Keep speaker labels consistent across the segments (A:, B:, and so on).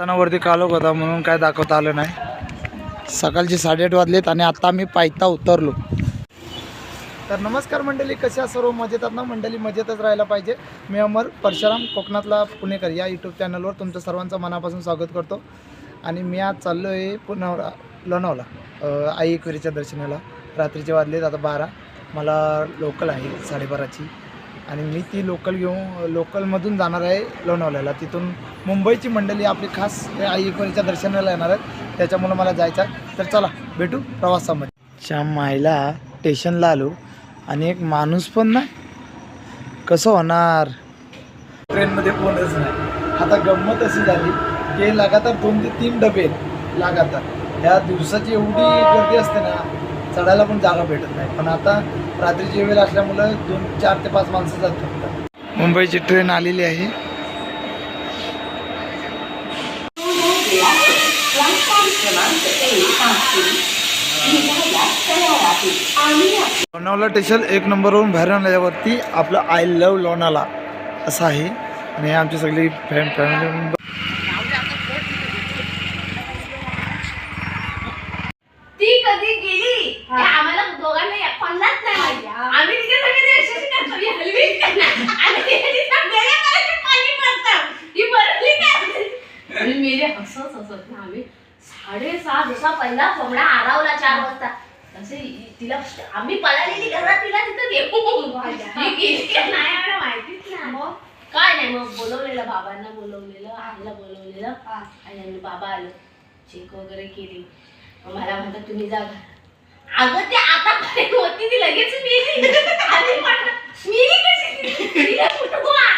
A: त्यांना वरती कालोख होता म्हणून काय दाखवता आलं नाही. सकाळचे साडेआठ वाजलेत आणि आता आम्ही पायथा उतरलो. तर नमस्कार मंडळी कशा सर्व मजेतात ना? मंडळी मजेतच राहायला पाहिजे. मी अमर परशुराम कोकणातला पुणेकर या यूट्यूब चॅनलवर तुमचं सर्वांचं मनापासून स्वागत करतो. आणि मी आज चाललो आहे पुण्यावर लोणावला आई एकविरीच्या दर्शनाला. रात्रीचे वाजलेत आता बारा. मला लोकल आहे साडेबाराची. आणि मी ती लोकल घेऊन लोकलमधून जाणार आहे लोणावल्याला तिथून मुंबईची मंडळी आपली खास ते आई दर्शनाला येणार आहेत. त्याच्यामुळं मला जायचं आहे. तर चला भेटू प्रवासामध्ये. च्या मायला स्टेशनला आलो आणि एक माणूस पण नाही. कसं होणार? ट्रेनमध्ये कोणच नाही. आता गंमत अशी झाली की लगातार दोन ते तीन डबे लगातार. ह्या दिवसाची एवढी गर्दी असते ना चढायला पण जागा भेटत नाही. पण आता रात्रीची वेळ असल्यामुळं दोन चार ते पाच माणसं जातात मुंबईची ट्रेन आलेली आहे. लोणावला स्टेशन एक नंबरवरून बाहेर आल्यावरती आपलं आय लव लोणाला असं आहे. आणि आमची सगळी फॅम फॅमिली
B: ती कधी गेली ते आम्हाला दोघांना या- पडलाच नाही माहिती. आम्ही तिच्या संग ते अशी करतो, ही हलवीच करणार. आणि ती तिच्या डोळ्यामध्ये पाणी पडतं. ही मरली काय? आणि मेले हसत हसत ना आम्ही साडेसहा जसा पहिला कोंबडा आरावला चार वाजता. तसे तिला आम्ही पळालेली घरात तिला तिथं का नाही माहितीच नाही. काय नाही मग बोलवलेलं बाबांना बोलवलेलं आईला बोलवलेलं. आणि बाबा आलो. चेक वगैरे केली. मग मला म्हणतात तुम्ही जा. अगं ते आता पर्यंत होती ती लगेच मेली आणि म्हणलं, मेली कशी तिला कुठं बुवा?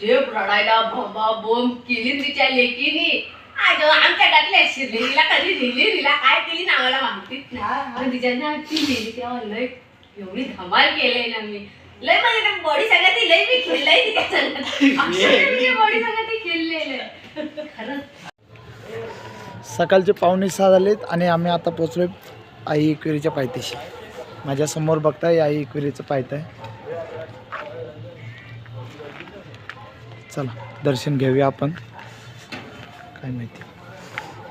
B: जे रडायला भोंबा बोंब केली तिच्या लेकीनी. अगं आमच्या कधी दिली तिला काय केली ना. माहितीच नाही पण तिच्या ना ती तेव्हा लय एवढी धमाल केलंय ना मी. लय म्हणजे बॉडी लय मी खेळलंय तिच्या संगत. बॉडी खेळलेलं खरंच.
A: सकाळचे पावणे सहा झालेत आणि आम्ही आता पोचलोय आई एकविरीच्या पायथ्याशी. माझ्यासमोर बघताय आई एकविरीचं पायथ्या. आहे चला दर्शन घेऊया आपण. काय माहिती.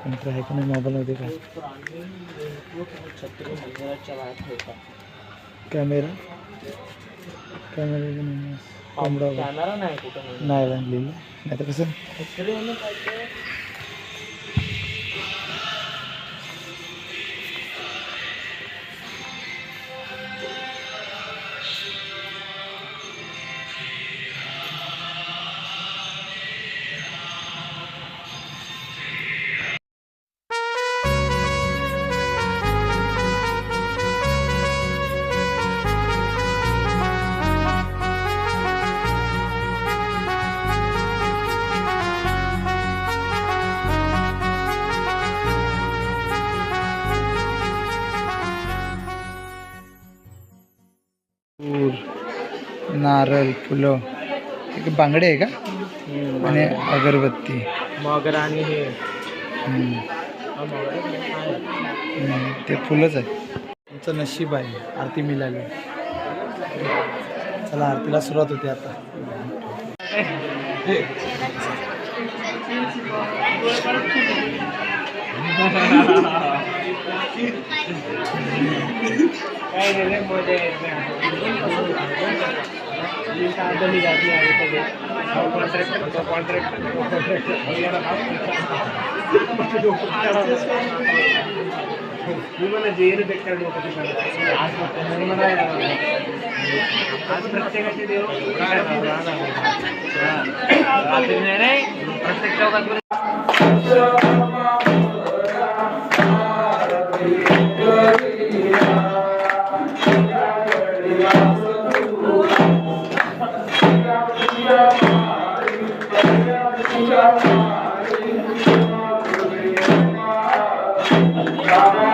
A: कोणतं आहे का नाही मोबाईलमध्ये काय? कॅमेरा? कॅमेरा नाही नाही. आणलेली नाही तर कसं? फूल नारळ फुलं. एक बांगडे आहे का? आणि अगरबत्ती.
C: मगर आणि हे.
A: ते फुलंच आहे तुमचं नशीब आहे आरती मिळाली. चला आरतीला सुरुवात होते आता.
C: काय नाही रे, मजा येत नाही. जी साधनी जाती आहे सगळे. हा contract, जे येणं बेकार डोकं आज आज प्रत्येकाचे देव नाही प्रत्येक चौकात
A: Bravo.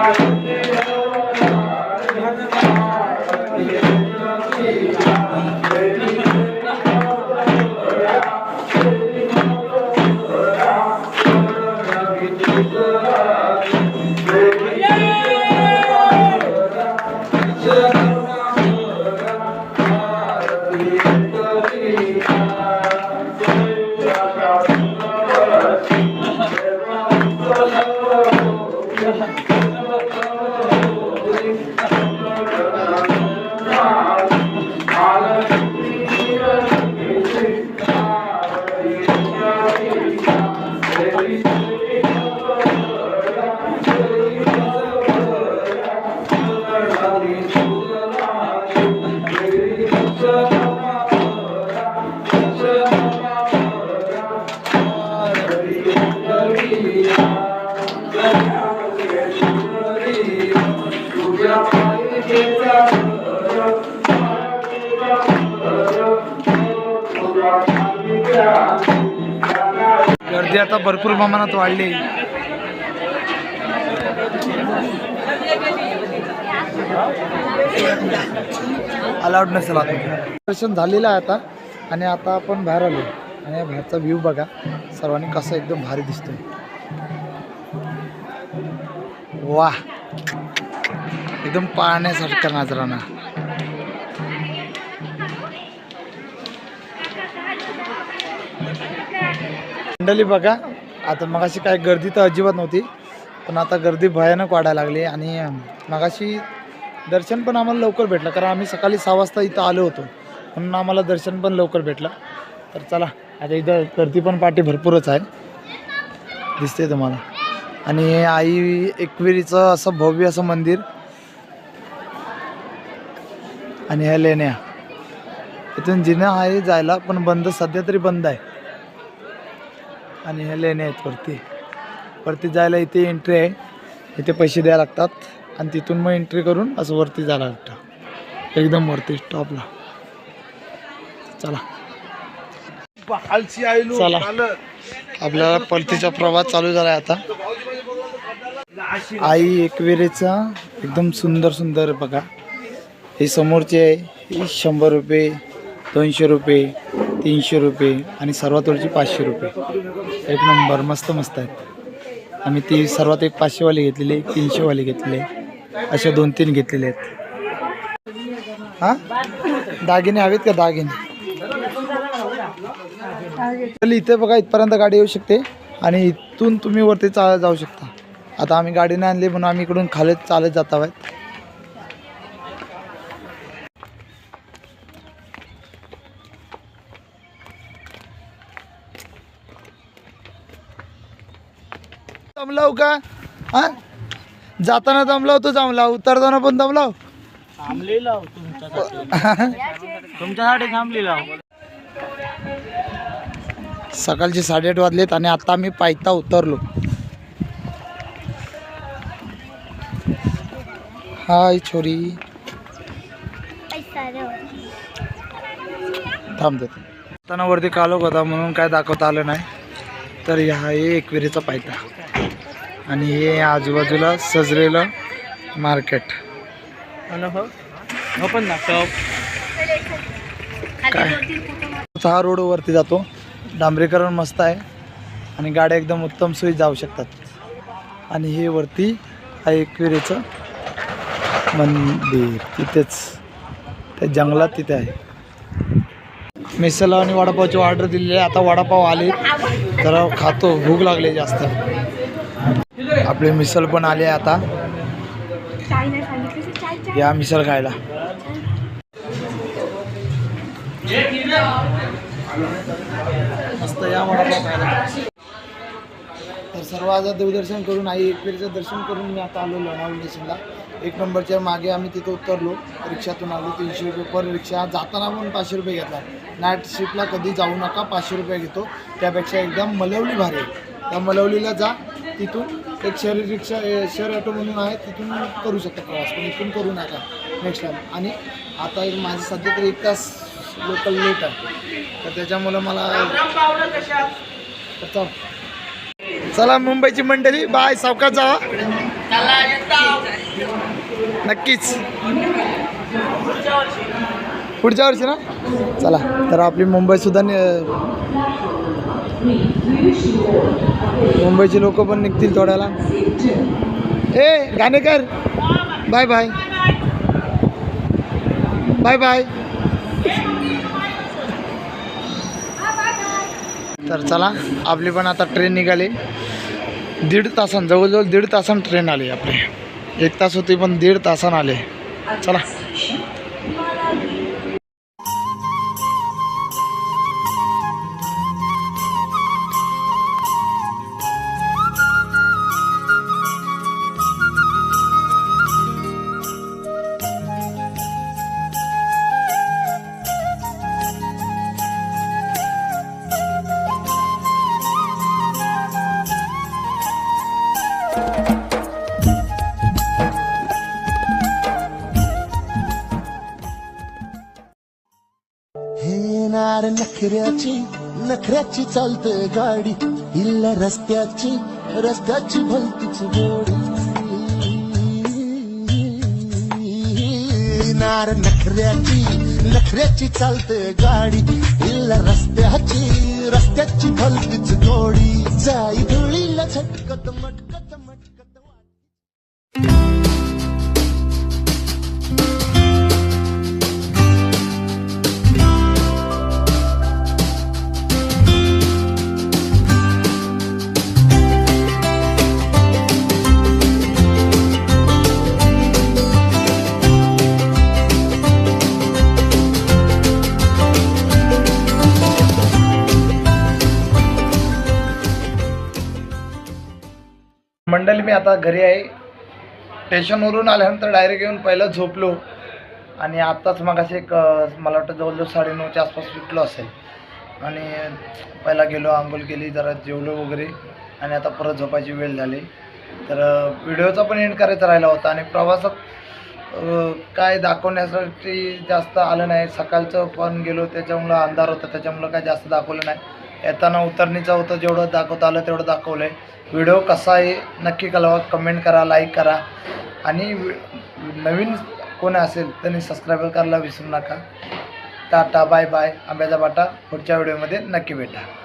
A: गर्दी आता भरपूर प्रमाणात वाढली. अलाउड नसेल आता. दर्शन झालेलं आहे आता. आणि आता आपण बाहेर आलो. आणि बाहेरचा व्ह्यू बघा. सर्वांनी कसा एकदम भारी दिसतोय. वा एकदम पाहण्यासारखा नजराना मंडळी बघा आता मगाशी काय गर्दी तर अजिबात नव्हती पण आता गर्दी भयानक वाढायला लागली आणि मगाशी दर्शन पण आम्हाला लवकर भेटलं कारण आम्ही सकाळी सहा वाजता इथं आलो होतो म्हणून आम्हाला दर्शन पण लवकर भेटलं. तर चला आता इथं गर्दी पण पाठी भरपूरच आहे दिसते तुम्हाला. आणि आई एकविरीचं असं भव्य असं मंदिर. आणि ह्या लेण्या. इथून जिना आहे जायला पण बंद सध्या तरी बंद आहे. आणि ह्या लेण्या आहेत वरती. वरती जायला इथे एंट्री आहे. इथे पैसे द्यायला लागतात. आणि तिथून मग एंट्री करून असं वरती जायला लागतं. एकदम वरती टॉपला चला. चला. आपल्याला परतीचा प्रवास चालू झाला आहे आता. आई एकविरेचा एकदम सुंदर सुंदर बघा. हे समोरचे आहे. शंभर रुपये दोनशे रुपये. तीनशे रुपये आणि सर्वात वरची पाचशे रुपये. एक नंबर मस्त मस्त आहेत. आम्ही ती सर्वात एक पाचशेवाली घेतलेली एक तीनशेवाली घेतलेली आहे. अशा दोन तीन घेतलेले आहेत. हां? दागिने हवेत का दागिने? चल इथे बघा इथपर्यंत गाडी येऊ शकते आणि इथून तुम्ही वरती चालत जाऊ शकता. आता आम्ही गाडीने आणली म्हणून आम्ही इकडून खालत चालत जात आहोत. दमलाव का? हा? जाताना दमलाव तो जमला उतरताना पण दमलाव.
C: थांबलेला हो. तुमच्यासाठी थांबलेला.
A: सकाळचे साडेआठ वाजलेत आणि आता आम्ही पायथा उतरलो. हाय छोरी. थांब देतो जाताना वरती कालोख होता म्हणून काय दाखवता आलं नाही. तर हा एकविरीचा पायथा. आणि हे आजूबाजूला सजलेलं मार्केट.
C: हो हो
A: काय? हा रोड वरती जातो. डांबरीकरण मस्त आहे. आणि गाड्या एकदम उत्तम सोयी जाऊ शकतात. आणि हे वरती आहे एकविरेचं मंदिर. तिथेच त्या जंगलात तिथे आहे. मिसळ आणि वडापावची ऑर्डर दिलेली आहे. आता वडापाव आले. जरा खातो. भूक लागली जास्त. आपले मिसळ पण आले आता. या मिसळ खायला. मस्त या तर सर्व आज देवदर्शन करून आई एकविरीचं दर्शन करून मी आता आलो लोणावळा स्टेशनला. एक नंबरच्या मागे आम्ही तिथं उतरलो. रिक्षातून आलो. तीनशे रुपये पर रिक्षा. जाताना पण पाचशे रुपये घेतला. नाईट शिपला कधी जाऊ नका. पाचशे रुपये घेतो. त्यापेक्षा एकदम मलवली भारी त्या मलवलीला जा. तिथून एक शहरी रिक्षा ए, शहर ऑटो म्हणून आहे तिथून करू शकता प्रवास पण इथून करू नका नेक्स्ट टाईम आणि आता एक माझं सध्या तरी एक तास लोकल लेट आहे. तर त्याच्यामुळं मला चला. मुंबईची मंडळी बाय सावकाश जावा. नक्कीच. पुढच्या वर्षी ना? चला तर आपली मुंबई सुद्धा मुंबईची लोक पण निघतील थोड्याला ए Ganekar. Bye bye. Bye bye. तर चला आपली पण आता ट्रेन निघाली. दीड तासान जवळजवळ दीड तासान ट्रेन आली आपली. एक तास होती पण दीड तासान आले. चला.
D: नखऱ्याची नखऱ्याची चालते गाडी. हिल्ला रस्त्याची रस्त्याची भलतीच गोडी. नार नखऱ्याची नखऱ्याची चालते गाडी. हिल्ला रस्त्याची रस्त्याची भलतीच गोडी. जाई धुळीला झटकत मटकत
A: मंडळी मी आता घरी आहे. स्टेशनवरून आल्यानंतर डायरेक्ट येऊन पहिलं झोपलो आणि आत्ताच मग असे एक मला वाटतं जवळजवळ साडेनऊच्या आसपास सुटलो असेल. आणि पहिला गेलो आंघोळ केली जरा जेवलो वगैरे आणि आता परत झोपायची वेळ झाली. तर व्हिडिओचा पण एंड करायचा राहिला होता आणि प्रवासात काय दाखवण्यासाठी जास्त आलं नाही. सकाळचं पण गेलो त्याच्यामुळं अंधार होता त्याच्यामुळं काय जास्त दाखवलं नाही. येताना उतरणीचं होतं जेवढं दाखवता आलं तेवढं दाखवलं आहे व्हिडिओ कसा आहे नक्की कळवा कमेंट करा लाईक करा. आणि वि- नवीन कोण असेल त्यांनी सबस्क्राईब करायला विसरू नका. टाटा बाय बाय आंब्याचा बाटा पुढच्या व्हिडिओमध्ये नक्की भेटा.